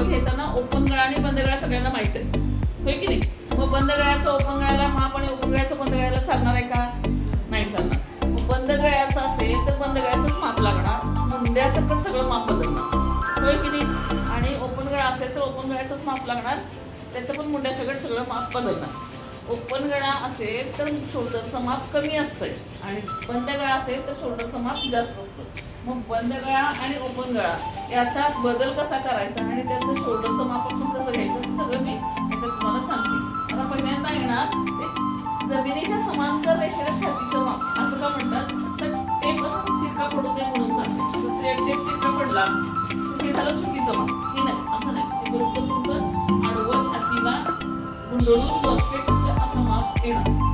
माप घेताना ओपन गळा आणि बंद गळा सगळ्यांना माहीत आहे. होय की नाही? मग बंद गळ्याचं ओपन गळ्याला माप आणि ओपन गळ्याचं बंद गळ्याला चालणार आहे का? नाही चालणार. मग बंद गळ्याचं असेल तर बंद गळ्याचंच माप लागणार. मुंड्यासकट सगळं माप बदलणार. होय की नाही? आणि ओपन गळा असेल तर ओपन गळ्याचंच माप लागणार. त्याचं पण मुंड्यासकट सगळं माप बदलणार. ओपन गळा असेल तर शोल्डरचं माप कमी असतंय. आणि बंद गळा असेल तर शोल्डरचं माप जास्त असतं मग बंद गळा आणि ओपन गळा. याचा बदल कसा करायचा आणि त्याचं छोटंसं मापासून कसं घ्यायचं सगळं मी याच्यात तुम्हाला सांगते. आता पहिल्यांदा येणार ते जमिनीच्या समांतर रेषेला छातीचं माप असं का म्हणतात? तर टेप असं तिरका पडू दे म्हणून सांगते. तर ते टेप तिरका पडला हे झालं चुकीचं माप. हे नाही असं नाही. हे बरोबर तुमचं आडवं छातीला गुंडळून परफेक्ट असं माप येणार.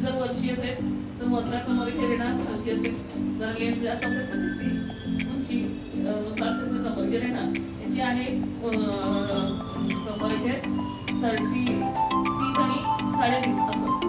उंची जर वरची असेल तर वरचा कमर इथे येणार खालची असेल. जर लेंथ जास्त असेल तर ती उंची नुसार त्याचं कमर इथे येणार याची आहे कमर इथे थर्टी तीस आणि साडेतीस असं.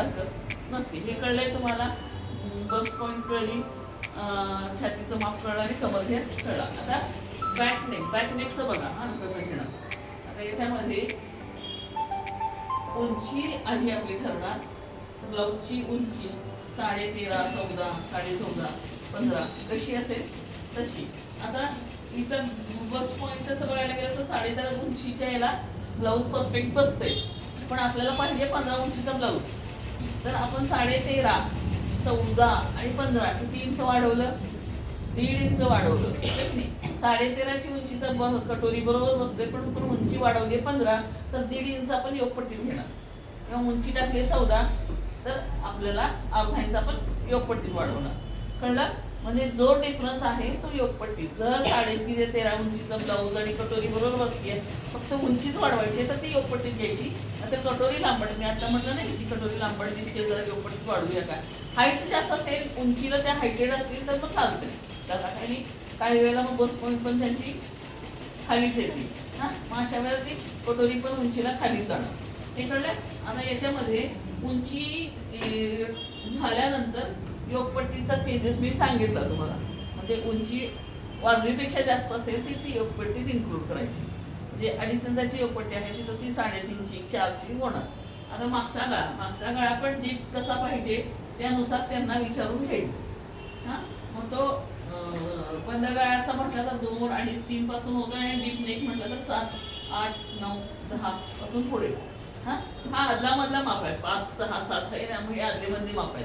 हरकत नसते. हे कळलंय तुम्हाला? बस पॉईंट कळली छातीचं माप कळलं आणि कमर घेत कळलं. आता बॅक नेक बॅक नेकचं बघा. हा कसं घेणं आता याच्यामध्ये उंची आधी आपली ठरणार. ब्लाऊजची उंची साडे तेरा चौदा साडे चौदा पंधरा. कशी असेल? तशी. आता हिचा बस पॉईंट तसं बघायला गेलं तर साडे तेरा उंचीच्या याला ब्लाऊज परफेक्ट बसते पण आपल्याला पाहिजे पंधरा उंचीचा ब्लाऊज. तर आपण साडे तेरा चौदा आणि पंधरा किती इंच वाढवलं. दीड इंच वाढवलं. की नाही? साडे तेराची उंचीचा ब कटोरी बरोबर बसते पण पण उंची वाढवली पंधरा तर दीड इंच आपण योगपट्टी घेणार. किंवा उंची टाकली चौदा तर आपल्याला अर्धा इंच आपण योगपट्टी वाढवणार. कळलं? म्हणजे जो डिफरन्स आहे तो योगपट्टी. जर साडेतीन ते तेरा उंचीचा ब्लाऊज आणि कटोरी बरोबर आहे फक्त उंचीच वाढवायची तर ती योगपट्टीत घ्यायची. आता कटोरी लांबट मी आता म्हटलं नाही तिची कटोरी लांबट दिसते जरा योगपट्टीत वाढवूया काय. हाईट जास्त असेल उंचीला त्या हायटेड असतील तर मग चालते त्याला काही काही वेळेला मग बस पॉईंट पण त्यांची खालीच येते. हां? मग अशा वेळेला ती कटोरी पण उंचीला खाली जाणार. हे कळलं? आता याच्यामध्ये उंची झाल्यानंतर योगपट्टीचा चेंजेस मी सांगितला तुम्हाला. म्हणजे उंची वाजवीपेक्षा जास्त असेल ती ती योगपट्टीत इन्क्लूड करायची. म्हणजे अडीच इंचाची योगपट्टी आहे तिथं ती साडेतीनची चारची होणार. आता मागचा गळा मागचा गळा पण डीप कसा पाहिजे त्यानुसार त्यांना विचारून घ्यायचं. हां? मग तो अं, बंद गळ्याचा म्हटलं तर दोन अडीच तीन पासून होतो आणि डीप नेक म्हटलं तर सात आठ नऊ दहा पासून पुढे. हा? हा आदला मधला माप आहे पाच सहा सात आहे त्यामुळे आदले मधले माप आहे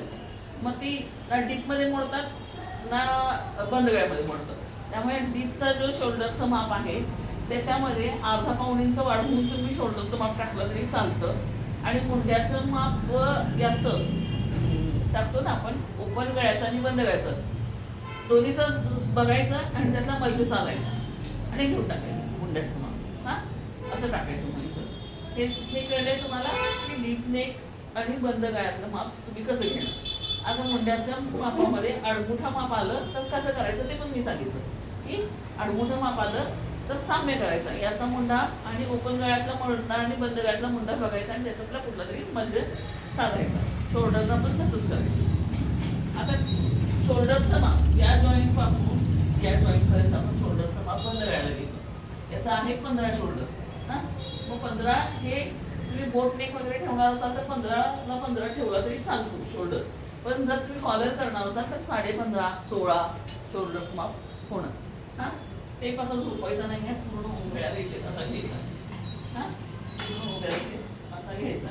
मग ती ना डीपमध्ये मोडतात ना बंद गळ्यामध्ये मोडतात. त्यामुळे डीपचा जो शोल्डरचं माप आहे त्याच्यामध्ये अर्धा पाऊणींचं वाढवून तुम्ही शोल्डरचं माप टाकलं तरी चालतं. आणि मुंड्याचं माप व याचं टाकतो ना आपण ओपन गळ्याचं आणि बंद गळ्याचं. दोन्हीचं बघायचं आणि त्यातला मध्य साधायचा आणि घेऊन टाकायचं मुंड्याचं माप. हां? असं टाकायचं मग हे हे कळले तुम्हाला की डीप नेक आणि बंद गळ्यातलं माप तुम्ही कसं घेणार? आता मुंड्याच्या मापामध्ये अडमुठा माप आलं तर कसं करायचं ते पण मी सांगितलं. की अडमुठं माप आलं तर साम्य करायचा. याचा मुंडा आणि ओपन गळ्यातला मुंडा आणि बंद गळ्यातला मुंडा बघायचा आणि त्याच्यातला कुठला तरी मध्य साधायचा. शोल्डरला पण तसंच करायचं. आता शोल्डरचं माप या जॉईंटपासून या जॉईंट पर्यंत आपण शोल्डरचं माप बंद गळ्याला घेतो. याचा आहे पंधरा शोल्डर. हा? मग पंधरा हे तुम्ही बोट नेक वगैरे ठेवणार असाल तर पंधराला पंधरा ठेवला तरी चालतो शोल्डर. पण जर तुम्ही कॉलर करणार असाल तर साडे पंधरा सोळा शोल्डर्स माप होणार. हां? ते पासून झोपायचा नाही आहे पूर्ण उभ्या रेषेत असा घ्यायचा. हा? पूर्ण उभ्या रेषेत असा घ्यायचा.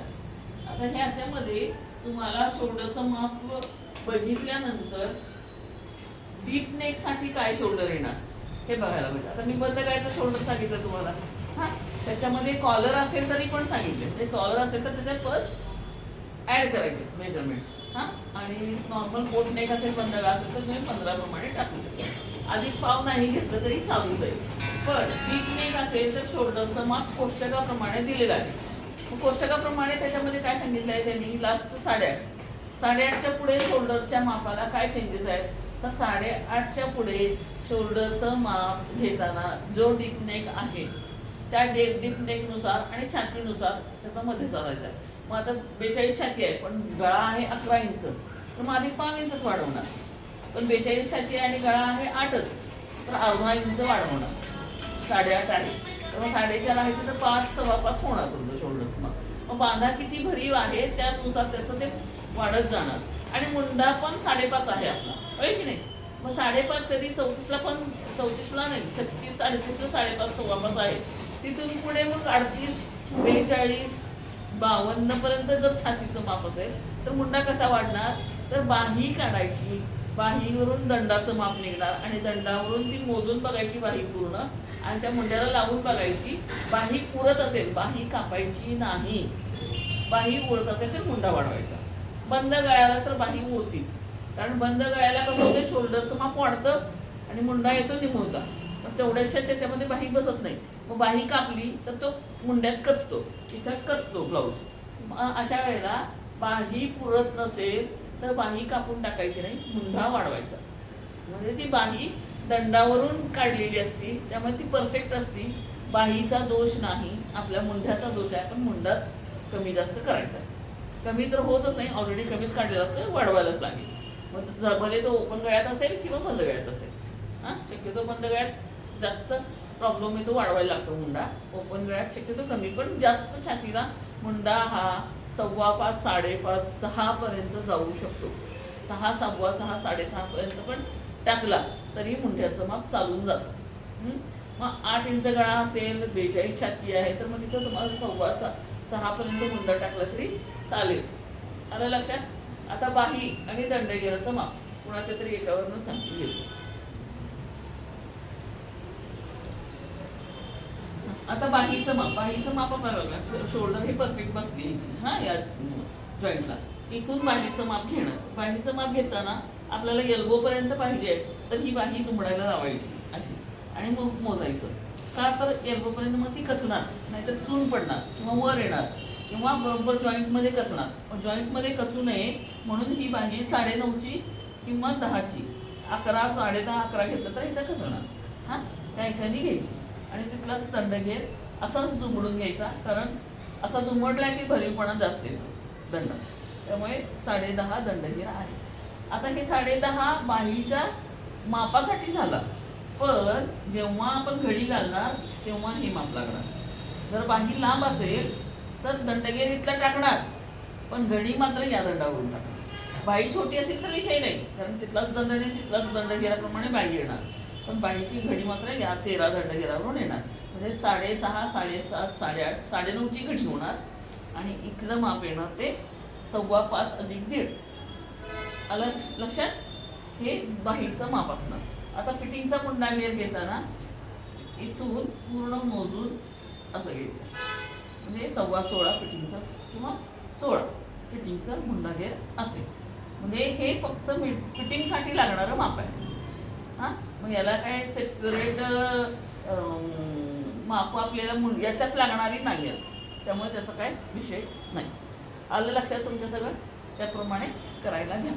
आता ह्याच्यामध्ये तुम्हाला शोल्डरचं माप बघितल्यानंतर डीप नेकसाठी काय शोल्डर येणार? हे बघायला पाहिजे आता मी बंद करायचं शोल्डर सांगितलं तुम्हाला. हां? त्याच्यामध्ये कॉलर असेल तरी पण सांगितले. म्हणजे कॉलर असेल तर त्याच्यात परत ऍड करायचे मेजरमेंट्स हा? आणि नॉर्मल बोट नेक असेल पंधरा असेल तर तुम्ही पंधरा प्रमाणे टाकू शकता. अधिक पाव नाही घेतलं तरी चालू जाईल. पण बीक नेक असेल तर शोल्डरचं माप कोष्टकाप्रमाणे दिलेलं आहे. मग कोष्टकाप्रमाणे त्याच्यामध्ये काय सांगितलं आहे त्यांनी? लास्ट साडेआठ. साडेआठच्या पुढे शोल्डरच्या मापाला काय चेंजेस आहेत? तर साडेआठच्या पुढे शोल्डरचं माप घेताना जो डीप नेक आहे त्या डे डीप नेकनुसार आणि छातीनुसार त्याचा मध्ये चालायचा आहे. मग आता बेचाळीस छाती आहे पण गळा आहे अकरा इंच. तर मग आधी पाच इंचच वाढवणार. पण बेचाळीस छाती आहे आणि गळा आहे आठच. तर अर्धा इंच वाढवणार. साडेआठ आहे. तर मग साडेचार आहे तर पाच सव्वा पाच होणार तुमचं शोल्डरचं मग. मग बांधा किती भरीव आहे त्यानुसार त्याचं ते वाढत जाणार. आणि मुंडा पण साडेपाच आहे आपला. होय की नाही? मग साडेपाच कधी चौतीसला पण चौतीसला नाही छत्तीस साडेतीसला साडेपाच सव्वा पाच आहे. तिथून पुढे मग अडतीस बेचाळीस बावन्न पर्यंत जर छातीचं माप असेल तर मुंडा कसा वाढणार? तर बाही काढायची. बाहीवरून दंडाचं माप निघणार आणि दंडावरून ती मोजून बघायची बाही पूर्ण आणि त्या मुंड्याला लावून बघायची. बाही पुरत असेल बाही कापायची नाही. बाही उरत असेल तर मुंडा वाढवायचा. बंद गळ्याला तर बाही उरतीच कारण बंद गळ्याला कसं होते? शोल्डरचं माप वाढतं आणि मुंडा येतो निमुळता तेवढ्याशा त्याच्यामध्ये बाही बसत नाही. मग बाही कापली तर तो मुंड्यात कचतो तिथं कचतो ब्लाऊज? अशा वेळेला बाही पुरत नसेल तर बाही कापून टाकायची नाही मुंडा वाढवायचा. म्हणजे ती बाही दंडावरून काढलेली असती त्यामुळे ती परफेक्ट असती. बाहीचा दोष नाही आपल्या मुंढ्याचा दोष आहे पण मुंडाच कमी जास्त करायचा. कमी तर होतच नाही ऑलरेडी कमीच काढलेला असतो वाढवायलाच लागेल. मग भले तो ओपन गळ्यात असेल किंवा बंद गळ्यात असेल. हां शक्यतो बंद गळ्यात जास्त प्रॉब्लेम येतो वाढवायला लागतो मुंडा. ओपन वेळात शक्यतो कमी पण जास्त छातीला मुंडा हा सव्वा पाच साडेपाच सहापर्यंत जाऊ शकतो. सहा सव्वा सहा साडेसहापर्यंत पण टाकला तरी मुंड्याचं माप चालून जातं. मग आठ इंच गळा असेल बेचाळीस छाती आहे तर मग तिथं तुम्हाला सव्वा सहा सहापर्यंत मुंडा टाकला तरी चालेल. आलं लक्षात? आता बाही आणि दंडगिराचं माप. कुणाच्या तरी एकावरनं सांगून घेतो आता बाहीचं माप बाहीचं माप बघा. शोल्डर हे परफेक्ट बसली ह्याची हा या जॉईंटला इथून बाहीचं माप घेणं बाहीचं माप घेताना आपल्याला एल्बो पर्यंत पाहिजे. तर ही बाही दुमडायला लावायची. अशी. आणि मग मोजायचं. का तर एल्बो पर्यंत मग ती कचणार. नाहीतर चून पडणार. किंवा वर येणार. किंवा बरोबर जॉईंटमध्ये कचणार. पण जॉईंटमध्ये कचू नये. म्हणून ही बाही साडेनऊची किंवा दहाची. अकरा साडे दहा अकरा घेतलं तर इथं कचणार. हां? त्या ह्याच्याने घ्यायची. आणि तिथलाच दंड घे असाच दुमडून घ्यायचा कारण असा दुमडला की भरीवपणा जास्त येतो दंड. त्यामुळे साडे दहा आहे आता हे साडे दहा बाहीच्या मापासाठी झाला पण जेव्हा आपण घडी घालणार तेव्हा हे माप लागणार. जर बाही लांब असेल तर दंडगेर इथला टाकणार पण घडी मात्र या दंडावरून टाकणार. बाई छोटी असेल तर विषय नाही कारण तिथलाच दंड नाही तिथलाच दंडगेराप्रमाणे बाई येणार. पण बाईची घडी मात्र या तेरा दंडगेरावरून येणार. म्हणजे साडेसहा साडेसात साडेआठ साडेनऊची घडी होणार. आणि इकडं माप येणार ते सव्वा पाच अधिक दीड. आलं लक्षात? हे बाहीचं माप असणार. आता फिटिंगचा मुंडा घेर घेताना इथून पूर्ण मोजून असं घ्यायचं. म्हणजे सव्वा सोळा फिटिंगचं किंवा सोळा फिटिंगचं मुंडागेर असेल. म्हणजे हे फक्त फिटिंगसाठी लागणारं माप आहे. हां? मग याला काय सेपरेट माप आपल्याला मुं याच्यात लागणारी नाही आहे त्यामुळे त्याचा काय विषय नाही. आलं लक्षात तुमच्या सगळं? त्याप्रमाणे करायला घ्या.